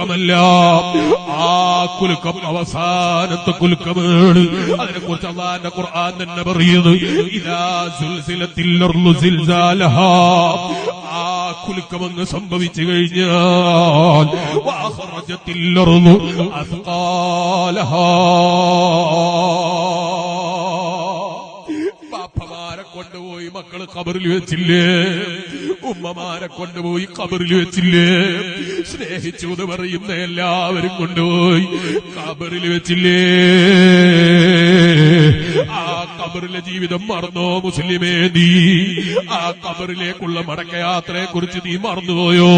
ആ കുലുക്കം അവസാനത്തെ കുലുക്കമാണ്. അതിനെ കുറിച്ച് അള്ളാന്റെ ഖുർആൻ തന്നെ പറയുന്നു. ഇതാ സുൽസിലത്തിൽ സിൽസാലഹാ. ആ കുലുക്കം അങ്ങ് സംഭവിച്ചു കഴിഞ്ഞാൽ കൊണ്ടുപോയി മക്കൾ കബറിൽ വെച്ചില്ലേ? ഉമ്മമാരെ കൊണ്ടുപോയി കബറിൽ വെച്ചില്ലേ? സ്നേഹിച്ചു എന്ന് പറയുന്ന എല്ലാവരും കൊണ്ടുപോയി കബറിൽ വെച്ചില്ലേ? കബറിലെ ജീവിതം മറന്നോ മുസ്ലിമേ നീ? ആ കബറിലേക്കുള്ള മടക്കയാത്രയെ കുറിച്ച് നീ മറന്നുപോയോ?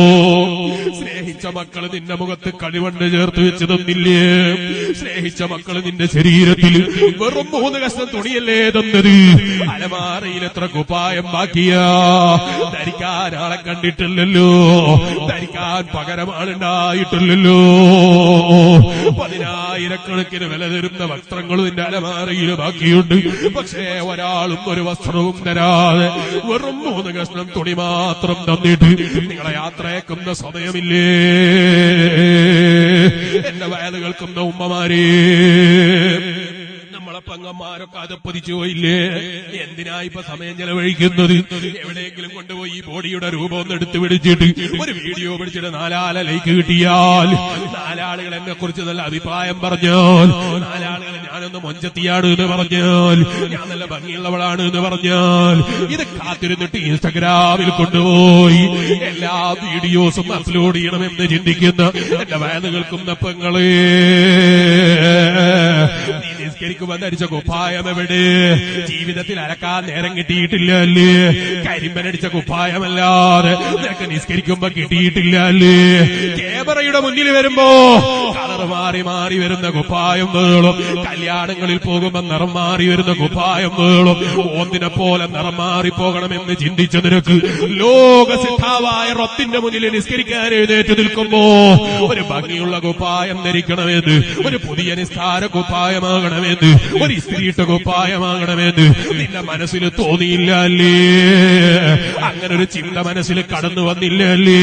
സ്നേഹിച്ച മക്കൾ നിന്റെ മുഖത്ത് കഴിവണ്ട് ചേർത്ത് വെച്ച് തന്നില്ലേ? സ്നേഹിച്ച മക്കൾ നിന്റെ ശരീരത്തിൽ വെറും മൂന്ന് കഷ്ണം തുണിയല്ലേ തന്നത്? അലമാറയിൽ എത്ര കുപ്പായം ബാക്കിയ? ധരിക്കാൻ ആളെ കണ്ടിട്ടില്ലല്ലോ. ധരിക്കാൻ പകരം ആളുണ്ടായിട്ടില്ലല്ലോ പതിനായിരക്കണക്കിന് വില തരുന്ന വസ്ത്രങ്ങൾ നിന്റെ അലമാറയിൽ ബാക്കിയുണ്ട്. പക്ഷേ ഒരാളും ഒരു വസ്ത്രവും തരാതെ വെറും മൂന്ന് കഷ്ണം തുണി മാത്രം തന്നിട്ട് നിങ്ങളെ യാത്രയേക്കുന്ന സമയമില്ലേ? എന്റെ വയലുകൾക്കുന്ന ഉമ്മമാരേ. നമ്മളെ അത് പൊതിച്ചു പോയില്ലേ? എന്തിനാ ഇപ്പൊ സമയം ചെലവഴിക്കുന്നത്? എവിടെയെങ്കിലും കൊണ്ടുപോയി ഈ ബോഡിയുടെ രൂപം ഒന്ന് എടുത്ത് പിടിച്ചിട്ട് ഒരു വീഡിയോ പിടിച്ചിട്ട് നാലാല ലൈക്ക് കിട്ടിയാൽ. നാലാളുകൾ എന്നെ കുറിച്ച് നല്ല അഭിപ്രായം പറഞ്ഞാൽ. നാലാളുകൾ ഞാനൊന്ന് മൊഞ്ചത്തിയാണ് എന്ന് പറഞ്ഞാൽ. ഞാൻ നല്ല ഭംഗിയുള്ളവളാണ് എന്ന് പറഞ്ഞാൽ. ഇത് കാത്തിരുന്നിട്ട് ഇൻസ്റ്റഗ്രാമിൽ കൊണ്ടുപോയി എല്ലാ വീഡിയോസും അപ്ലോഡ് ചെയ്യണമെന്ന് ചിന്തിക്കുന്ന എന്റെ വയന്ന് നപ്പങ്ങളേ നിസ്കരിക്കുമ്പോൾ കുപ്പായം എവിടെ? ജീവിതത്തിൽ അരക്കാൻ നേരം കിട്ടിയിട്ടില്ല അല്ലേ? കരിമ്പനടിച്ച കുപ്പായമല്ലാതെ നിനക്ക് നിസ്കരിക്കുമ്പോ കിട്ടിയിട്ടില്ല അല്ലേ? കേബറയുടെ മുന്നിൽ വരുമ്പോ കളർ മാറി മാറി വരുന്ന കുപ്പായം വേളും. കല്യാണങ്ങളിൽ പോകുമ്പോ നിറം മാറി വരുന്ന കുപ്പായം വേളും. ഒന്നിനെ പോലെ നിറം മാറി പോകണമെന്ന് ചിന്തിച്ച നിനക്ക് ലോകസിദ്ധാവായ റൊത്തിന്റെ മുന്നിൽ നിസ്കരിക്കാൻ എഴുന്നേറ്റ് നിൽക്കുമ്പോ ഒരു ഭംഗിയുള്ള കുപ്പായം ധരിക്കണമെന്ന് ഒരു പുതിയ നിസ്കാര കുപ്പായമാകണമെന്ന് ഒരു സ്ത്രീട്ട കുപ്പായമാകണമെന്ന് നിന്റെ മനസ്സിൽ തോന്നിയില്ല അല്ലേ? അങ്ങനെ ഒരു ചിന്ത മനസ്സിൽ കടന്നു വന്നില്ല അല്ലേ?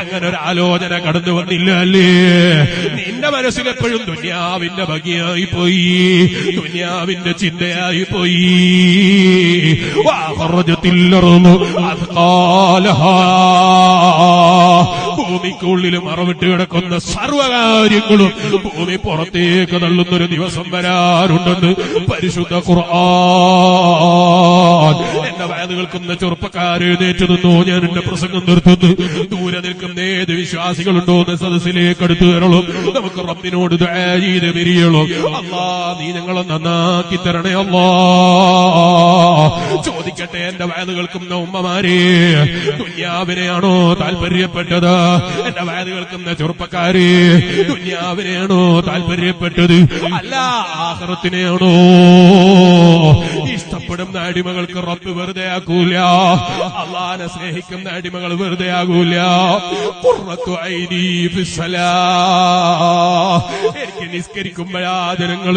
അങ്ങനെ ഒരു ആലോചന കടന്നു വന്നില്ല അല്ലേ? നിന്റെ മനസ്സിൽ എപ്പോഴും ദുന്യാവിന്റെ ഭംഗിയായി പോയി. ദുന്യാവിന്റെ ചിന്തയായി പോയി. വാഹറജത്തില്ലറുന്നു ഭൂമിക്കുള്ളിൽ മറവിട്ട് കിടക്കുന്ന സർവകാര്യങ്ങളും ഭൂമി പുറത്തേക്ക് തള്ളുന്നൊരു ദിവസം വരാറുണ്ടെന്ന് പരിശുദ്ധ ഖുർആൻ. എന്റെ വയത് കേൾക്കുന്ന ചെറുപ്പക്കാരെ എഴുന്നേറ്റ് നിന്നു ഞാൻ എന്റെ പ്രസംഗം നിർത്തുന്നു. ദൂരെ നിൽക്കുന്ന ഏത് വിശ്വാസികളുണ്ടോ എന്ന് സദസ്സിലേക്ക് അടുത്തു തരണം നമുക്ക് റബ്ബിനോട് പിരിയണം അല്ലാ നീ ഞങ്ങളെ നന്നാക്കി തരണേ അല്ലാ. ചോദിക്കട്ടെ എന്റെ വയത് കേൾക്കുന്ന ഉമ്മമാരെ ദുന്യാവിനെയാണോ താല്പര്യപ്പെട്ടത്? എന്റെ വയത് കേൾക്കുന്ന ചെറുപ്പക്കാരെ ദുന്യാവിനെയാണോ താല്പര്യപ്പെട്ടത്? അല്ല ആഹ്റത്തിനെയാണോ? ഇഷ്ടപ്പെടുന്ന അടിമകൾക്ക് റബ്ബ് വെറുതെ ആക്കൂല. അള്ളാനെ സ്നേഹിക്കുന്ന അടിമകൾ വെറുതെ ആകൂല. എനിക്ക് നിസ്കരിക്കുമ്പോഴാ ജനങ്ങൾ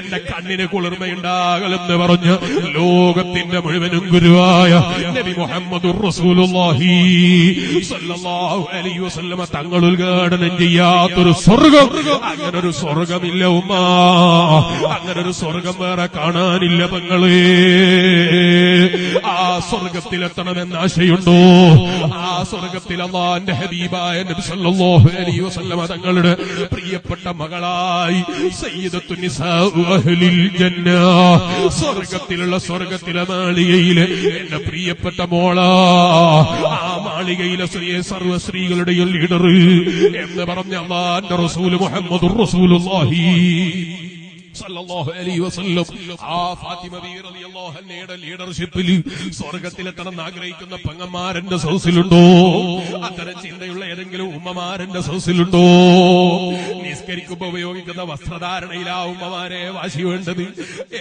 എന്റെ കണ്ണിന് കുളിർമയുണ്ടാകലെന്ന് പറഞ്ഞ് ലോകത്തിന്റെ മുഴുവനും ഗുരുവായ നബി മുഹമ്മദ് റസൂലുള്ളാഹി അലൈഹി വസല്ലമ തങ്ങൾ ഉദ്ഘാടനം ചെയ്യാത്തൊരു സ്വർഗം. അങ്ങനെ ഒരു സ്വർഗമില്ല ഉമ്മ. അങ്ങനെ ഒരു സ്വർഗം വേറെ കാണാനില്ല പെങ്ങളെ. ആ സ്വർഗത്തിലെത്തണമെന്ന് ആശയുണ്ടോ? ആ സ്വർഗത്തിൽ അള്ളാന്റെ ഹബീബായ നബി സല്ലല്ലാഹു അലൈഹി വസല്ലമ തങ്ങളുടെ പ്രിയപ്പെട്ട മകളായി അഹ്ലിൽ ജന്ന സ്വർഗത്തിലുള്ള സ്വർഗത്തിലെ മാളികയിലെ എന്റെ പ്രിയപ്പെട്ട മോളാ. ആ മാളികയിലെ സ്ത്രീ സർവ സ്ത്രീകളുടെയും ലീഡർ എന്ന് പറഞ്ഞ അള്ളാന്റെ റസൂൽ മുഹമ്മദ് റസൂലുള്ളാഹി. സല്ലല്ലാഹു അലൈഹി വസല്ലം. ആ ഫാത്തിമ റളിയല്ലാഹു ലീഡർഷിപ്പിൽ സ്വർഗത്തിലെത്തണമെന്ന് ആഗ്രഹിക്കുന്ന പെങ്ങന്മാരന്റെ സൗസിലുണ്ടോ? അത്തരം ചിന്തയുള്ള ഏതെങ്കിലും ഉമ്മമാരന്റെ സൗസിലുണ്ടോ? നിസ്കരിക്കുമ്പോ ഉപയോഗിക്കുന്ന വസ്ത്രധാരണയിലാ ഉമ്മമാരെ വാശി വേണ്ടത്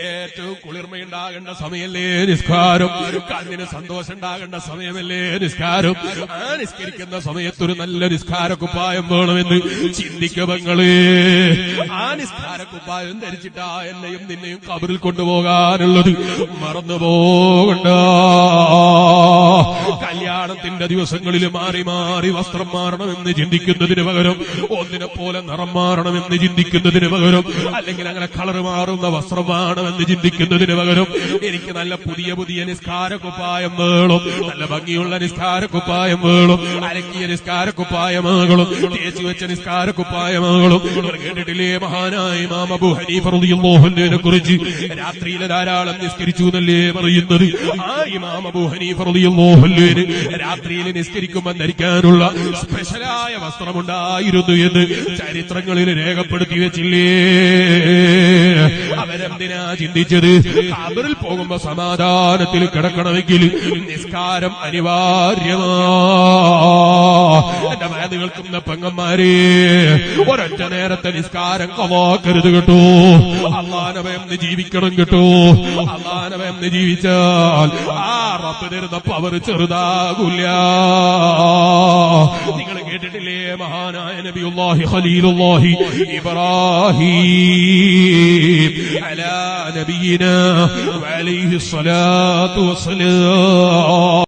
ഏറ്റവും കുളിർമയുണ്ടാകേണ്ട സമയല്ലേ നിസ്കാരം? കണ്ണിന് സന്തോഷം ഉണ്ടാകേണ്ട സമയമല്ലേ നിസ്കാരം? ആ നിസ്കരിക്കുന്ന സമയത്തൊരു നല്ല നിസ്കാര കുപ്പായം വേണമെന്ന് ചിന്തിക്കവങ്ങൾ ആ നിസ്കാര കുപ്പായം ധരിച്ച് ധരിച്ചിട്ടാ എന്നെയും നിന്നെയും കബറിൽ കൊണ്ടുപോകാനുള്ളത്. മറന്നു പോകണ്ട കല്യാണത്തിന്റെ ദിവസങ്ങളിൽ മാറി മാറി വസ്ത്രം മാറണമെന്ന് ചിന്തിക്കുന്നതിന് പകരം ഒന്നിനെ പോലെ നിറം മാറണമെന്ന് ചിന്തിക്കുന്നതിന് പകരം അല്ലെങ്കിൽ അങ്ങനെ കളർ മാറുന്ന വസ്ത്രം വേണമെന്ന് ചിന്തിക്കുന്നതിന് പകരം എനിക്ക് നല്ല പുതിയ പുതിയ നിസ്കാര കുപ്പായം വേണം. നല്ല ഭംഗിയുള്ള നിസ്കാര കുപ്പായം വേണം. അരക്കിയ നിസ്കാര കുപ്പായമാകളും തേച്ചു വെച്ച നിസ്കാര കുപ്പായമാകളും കേട്ടിട്ടില്ലേ മഹാനായി മാമബു അബൂ ഹനീഫ റളിയല്ലാഹുവിനെ കുറിച്ച് രാത്രിയിലെ ധാരാളം നിസ്കരിച്ചു എന്നല്ലേ പറയുന്നത്? ആ ഇമാം അബൂ ഹനീഫ റളിയല്ലാഹുവിന് രാത്രിയിൽ നിസ്കരിക്കുമ്പോൾ ധരിക്കാനുള്ള സ്പെഷ്യലായ വസ്ത്രമുണ്ടായിരുന്നു എന്ന് ചരിത്രങ്ങളിൽ രേഖപ്പെടുത്തി വെച്ചില്ലേ? അവരെന്തിനാ ചിന്തിച്ചത്? അവരിൽ പോകുമ്പോ സമാധാനത്തിൽ കിടക്കണമെങ്കിൽ നിസ്കാരം അനിവാര്യമാ. എന്റെ വേദ കേൾക്കുന്ന പെങ്ങന്മാരെ ഒരൊറ്റ നേരത്തെ നിസ്കാരം കവാക്കരുത് കേട്ടോ. അള്ളാനവയെന്ന് ജീവിക്കണം കേട്ടോ. അള്ളാനവയെന്ന് ജീവിച്ചാൽ ആ റപ്പ് തരുന്ന പവർ ചെറുതാകൂല നിങ്ങൾ കേട്ടിട്ടില്ലേ മഹാനായ നബിയുല്ലാഹി ഖലീലുല്ലാഹി ഇബ്രാഹിം അലാ നബിയിന വഅലൈഹി സ്വലാത്തു വസ്സലാം